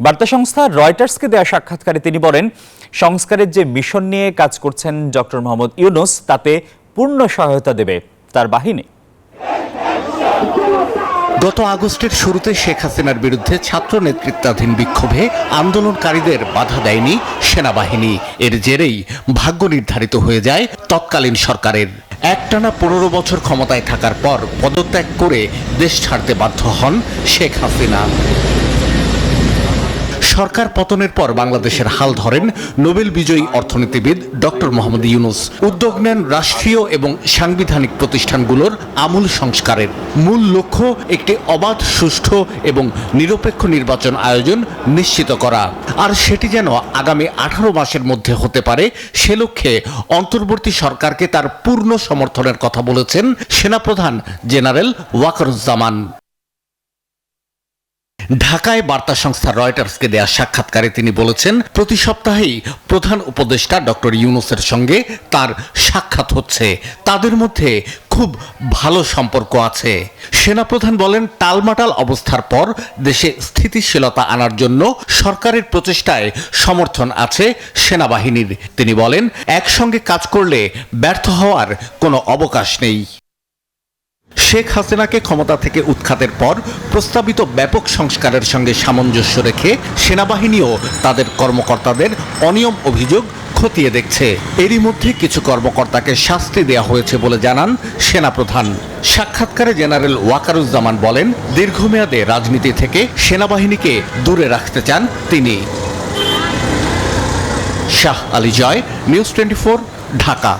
বার্তা সংস্থা রয়টার্সকে দেওয়া সাক্ষাৎকারে তিনি বলেন, সংস্কারের যে মিশন নিয়ে কাজ করছেন ডক্টর মোহাম্মদ ইউনুস, তাতে পূর্ণ সহায়তা দেবে তার বাহিনী। গত আগস্টের শুরুতে শেখ হাসিনার বিরুদ্ধে ছাত্র নেতৃত্বাধীন বিক্ষোভে আন্দোলনকারীদের বাধা দেয়নি সেনাবাহিনী। এর জেরেই ভাগ্য নির্ধারিত হয়ে যায় তৎকালীন সরকারের। একটানা পনেরো বছর ক্ষমতায় থাকার পর পদত্যাগ করে দেশ ছাড়তে বাধ্য হন শেখ হাসিনা। সরকার পতনের পর বাংলাদেশের হাল ধরেন নোবেল বিজয়ী অর্থনীতিবিদ ডক্টর মোহাম্মদ ইউনুস। উদ্যোগ নেন রাষ্ট্রীয় এবং সাংবিধানিক প্রতিষ্ঠানগুলোর আমূল সংস্কারের। মূল লক্ষ্য, একটি অবাধ, সুষ্ঠু এবং নিরপেক্ষ নির্বাচন আয়োজন নিশ্চিত করা। আর সেটি যেন আগামী আঠারো মাসের মধ্যে হতে পারে, সে লক্ষ্যে অন্তর্বর্তী সরকারকে তার পূর্ণ সমর্থনের কথা বলেছেন সেনাপ্রধান জেনারেল ওয়াকরুজ্জামান। ঢাকায় বার্তা সংস্থা রয়টার্সকে দেয়া সাক্ষাৎকারে তিনি বলেছেন, প্রতি সপ্তাহেই প্রধান উপদেষ্টা ডক্টর ইউনুসের সঙ্গে তার সাক্ষাৎ হচ্ছে। তাদের মধ্যে খুব ভালো সম্পর্ক আছে। সেনাপ্রধান বলেন, টালমাটাল অবস্থার পর দেশে স্থিতিশীলতা আনার জন্য সরকারের প্রচেষ্টায় সমর্থন আছে সেনাবাহিনীর। তিনি বলেন, একসঙ্গে কাজ করলে ব্যর্থ হওয়ার কোনো অবকাশ নেই। শেখ হাসিনাকে ক্ষমতা থেকে উৎখাতের পর প্রস্তাবিত ব্যাপক সংস্কারের সঙ্গে সামঞ্জস্য রেখে সেনাবাহিনীও তাদের কর্মকর্তাদের অনিয়ম অভিযোগ খতিয়ে দেখছে। এরই মধ্যে কিছু কর্মকর্তাকে শাস্তি দেওয়া হয়েছে বলে জানান সেনাপ্রধান। সাক্ষাৎকারে জেনারেল ওয়াকারুজ্জামান বলেন, দীর্ঘমেয়াদে রাজনীতি থেকে সেনাবাহিনীকে দূরে রাখতে চান তিনি। Shah Ali Joy, news twenty Dhaka.